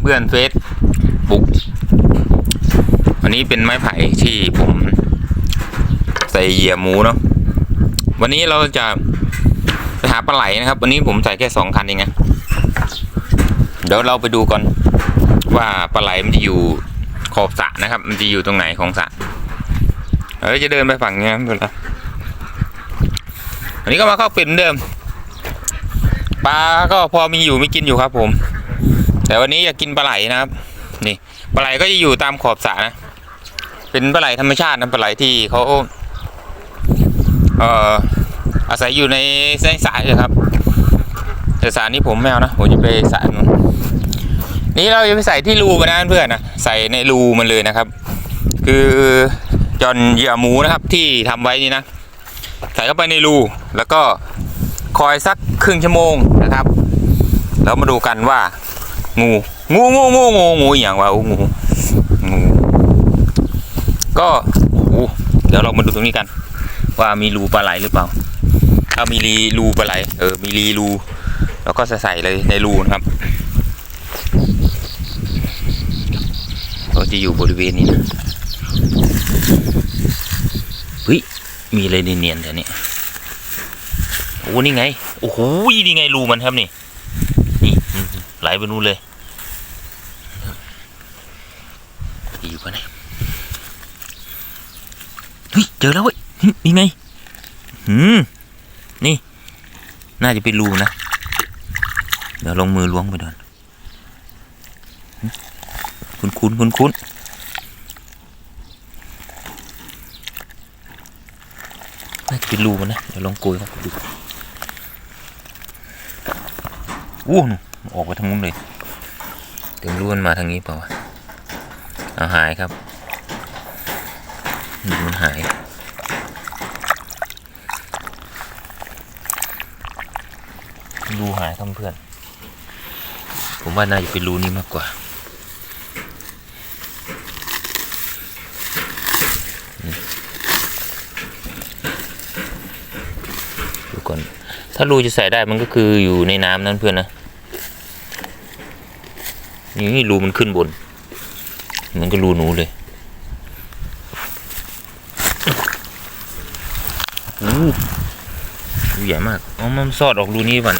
เพื่อนเฟซบุ๊กวันนี้เป็นไม้ไผ่ที่ผมใส่เหยื่อหมูเนาะวันนี้เราจะไปหาปลาไหลนะครับ วันนี้ผมใส่แค่สองคันเองนะเดี๋ยวเราไปดูก่อนว่าปลาไหลมันจะอยู่ขอบสระนะครับ มันจะอยู่ตรงไหนของสระเราจะเดินไปฝั่งนี้นะเพื่อนละอันนี้ก็มาเข้าเป็นเหมือนเดิมปลาก็พอมีอยู่ไม่กินอยู่ครับผม แต่วันนี้อยากกินปลาไหลนะครับ นี่ปลาไหลก็จะอยู่ตามขอบสระนะ เป็นปลาไหลธรรมชาตินะปลาไหลที่เขาเอ่ออาศัยอยู่ในในสระเลยครับ แต่สระนี้ผมไม่เอานะผมจะไปสระนู้นนี่เราจะไปใส่ที่รูมันนะเพื่อนนะใส่ในรูมันเลยนะครับ คือจอนเหยื่อหมูนะครับที่ทำไว้นี่นะใส่เข้าไปในรูแล้วก็คอยสักครึ่งชั่วโมงนะครับ แล้วมาดูกันว่า งูงูงูงูงูงูอย่างว่างูงูก็โอ้เดี๋ยวเรามาดูตรงนี้กัน ว่ามีรูปลาไหลหรือเปล่า ถ้ามีรีรูปลาไหลเออมีรีรูเราก็ใส่เลยในรูนะครับเขาจะอยู่บริเวณนี้นะเฮ้ยมีอะไรเนียนๆแถวนี้โอ้นี่ไงโอ้โหนี่ไงรูมันครับนี่นี่ไหลไปนู่นเลย อยู่ปะเนี่ยเฮ้ยเจอแล้วเว้ยนี่ไงหืมนี่ น่าจะเป็นรูนะ เดี๋ยวลงมือล้วงไปก่อนคุ้นคุ้นคุ้นคุ้นน่าจะเป็นรูมันนะ เดี๋ยวลองโกยครับดูอู้หนูออกไปทางนู้นเลยเต็มรูมันมาทางนี้เปล่าวะเอา หายครับดูมันหาย รูหายครับเพื่อน ผมว่าน่าจะเป็นรูนี้มากกว่า ดูก่อน ถ้ารูจะใส่ได้มันก็คืออยู่ในน้ำนั่นเพื่อนนะ นี่รูมันขึ้นบน มันก็รูหนูเลยโอ้รูใหญ่มากอ๋อมันซอดออกรูนี้ก่อน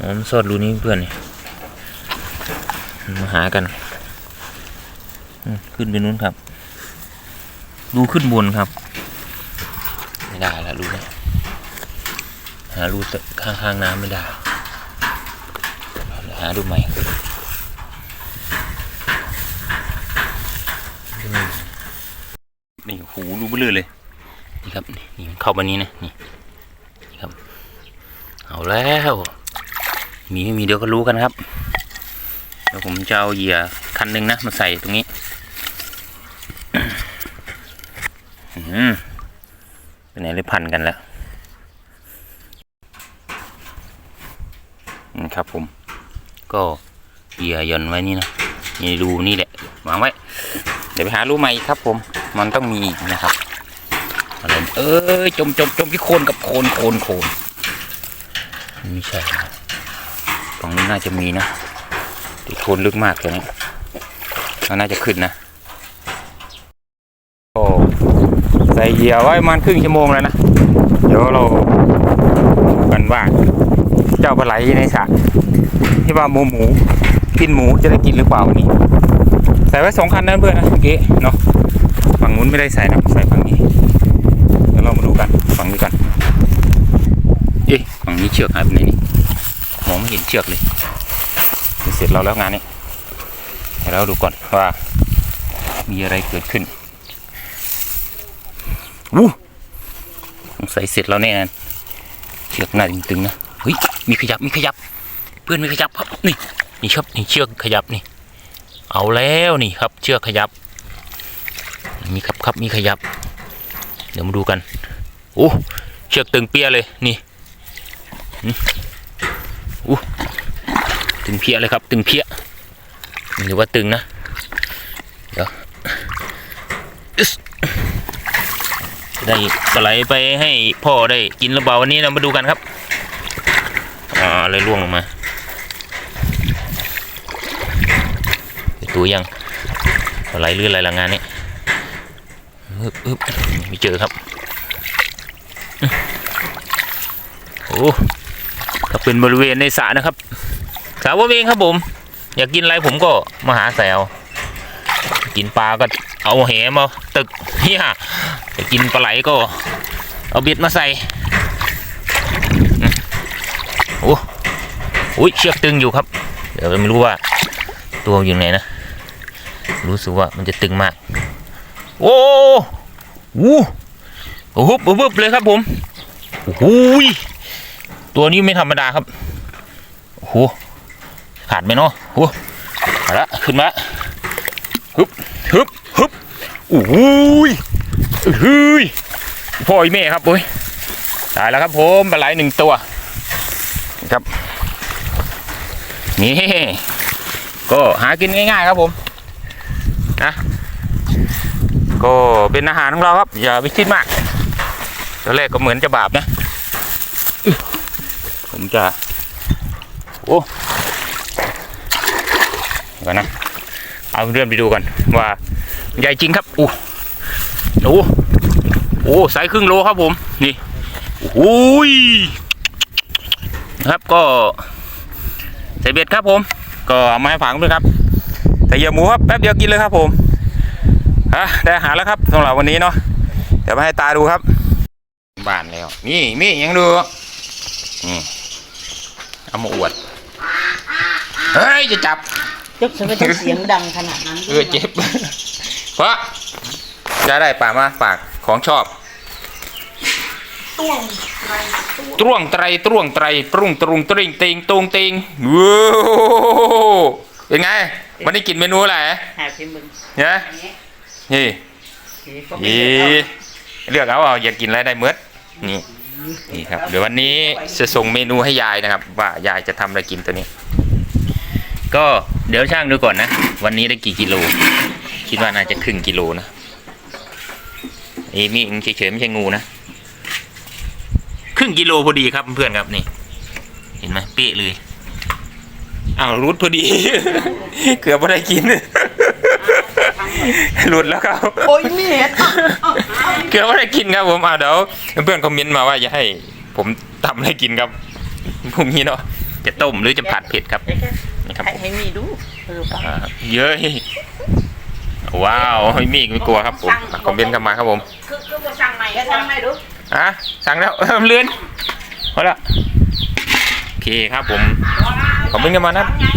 อ๋อมันซอดรูนี้เพื่อนนี่มาหากัน ขึ้นไปนู้นครับ รูขึ้นบนครับ ไม่ได้ละรูนี่ยหารูข้างข้างๆน้ำไม่ได้หาดูใหม่ นี่หูรูเบ ลอเลยนี่ครับนี่เข้ามานี้นะนี่นี่ครับ เอาแล้ว มีไม่มีเดี๋ยวก็รู้กันครับเดี๋ยวผมจะเอาเหยื่อคันหนึ่งนะมาใส่ตรงนี้อืมเป็นไหนเลยพันกันแล้วนี่ครับผม ก็เหยื่อย่อนไว้นี่นะนี่รูนี่แหละวางไว้ เดี๋ยวไปหารูใหม่ครับผม มันต้องมีอีกนะครับ อะไรเอ้ยจมจมจมที่โคนกับโคนโคนโคนไม่ใช่นะตรงนี้น่าจะมีนะที่โคนลึกมากเลยนะมันน่าจะขึ้นนะโอ้ใส่เหยื่อไว้ประมาณครึ่งชั่วโมงแล้วนะเดี๋ยวเราดูกันว่าเจ้าปลาไหลในสระที่ว่าหมูหมูกินหมูจะได้กินหรือเปล่าวันนี้ใส่ไว้สองคันนั่นเพื่อนนะเมื่อกี้เนาะฝั่งนู้นไม่ได้ใส่นะใส่ฝั่งนี้เดี๋ยวเรา มาดูกันฝั่งนี้กันเอ๊ะฝั่งนี้เชือกหายไปไหนนี่มองไม่เห็นเชือกเลยเสร็จเราแล้วงานนี้เดี๋ยวเราดูก่อนว่า มีอะไรเกิดขึ้นวู้สงสัยเสร็จแล้วแน่นอนเชือกน่าตึงๆนะเฮ้ยมีขยับมีขยับ เพื่อนมีขยับครับนี่นี่ครับนี่เชือกขยับนี่ เอาแล้วนี่ครับ เชือกขยับ มีครับครับมีขยับ เดี๋ยวมาดูกัน โอ้เชือกตึงเปียเลยนี่โอ้ตึงเพียเลยครับ ตึงเพียหรือว่าตึงนะเดี๋ยวได้ปลาไหลไปให้พ่อได้กินหรือเปล่าวันนี้เรามาดูกันครับอ่าอะไรร่วงลงมาอยู่ยังอะไรลื่นอะไรละงานนี้อึบอึบไม่เจอครับอื้อ โอ้ก็เป็นบริเวณในสระนะครับสระว่าวเองครับผม อยากกินอะไรผมก็มาหาใส่เอากินปลาก็เอาแหมาตึกเฮียจะกินปลาไหลก็ เอาเบ็ดมาใส่โอ้อุ้ยเชือกตึงอยู่ครับ เดี๋ยวไม่รู้ว่าตัวอยู่ไหนนะ รู้สึกว่ามันจะตึงมาก โอ้โหโอ้โหบึบเลยครับผมโอ้ย ตัวนี้ไม่ธรรมดาครับโอ้โหขาดไหมเนาะโอ้โหเอาละขึ้นมาฮึบฮึบฮึบโอ้ยเฮ้ยพ่อไอแม่ครับโอ้ยตายแล้วครับผมปลาไหลหนึ่งตัวครับนี่ก็หากินง่ายๆครับผมนะก็เป็นอาหารของเราครับ อย่าไปคิดมากตอนแรกก็เหมือนจะบาปนะ ผมจะ โอ้ก่อนนะ เอาเรื่องไปดูกันว่า ใหญ่จริงครับอู้โอ้โอ้ไซส์ครึ่งโลครับผม นี่โอ้ยนะครับก็ใส่เบ็ดครับผม ก็เอามาให้ฝังด้วยครับแต่เยื่อหมูครับแป๊บเดียวกินเลยครับผมอะได้อาหารแล้วครับสำหรับวันนี้เนาะเดี๋ยวมาให้ตาดูครับ บ้านแล้วนี่มียังดูนี่ เอามาอวด เฮ้ยจะจับ ยกจะไม่ต้องเสียงดังขนาดนั้นเออเจ็บ เพราะจะได้ป่ามาฝากของชอบ ต้วงไรตร่วงไตรตร่วงไตรปรุงตรุงตริงติงตุงติงว้าวเป็นไง วันนี้กินเมนูอะไรหาพิมพ์มึงเนี่ยอันนี้นี่นี่ก็ไม่อีได้เอาเลือกเอาเอาอยากกินอะไรได้เมื่อนี่ นี่ครับ เดี๋ยววันนี้จะส่งเมนูให้ยายนะครับ ว่ายายจะทำอะไรกินตัวนี้ ก็เดี๋ยวช่างดูก่อนนะ วันนี้ได้กี่กิโล คิดว่าน่าจะครึ่งกิโลนะเอ้มีเฉยๆไม่ใช่งูนะ ครึ่งกิโลพอดีครับเพื่อนๆครับนี่ เห็นไหมเป๊ะเลยอ้าวรุดพอดี เกือบไม่ได้กินหลุดแล้วครับ โอ้ยเมียดอะอะ เกือบไม่ได้กินครับผมอ่าเดี๋ยวเพื่อนๆคอมเมนต์มาว่าจะให้ ผมทำอะไรกินครับพรุ่งนี้เนาะจะต้มหรือจะผัดเผ็ดครับเดี๋ยวแค่นะครับให้ให้มีดูเออฟังอ่าเยอะว้าวไม่มีไม่กลัวครับผมอะคอมเมนต์เข้ามาครับผมคือคือว่าสั่งใหม่ก็สั่งใหม่ดูอะสั่งแล้วเลื่อนพอละโอเคครับผมคอมเมนต์กันมานะสั่งใหญ่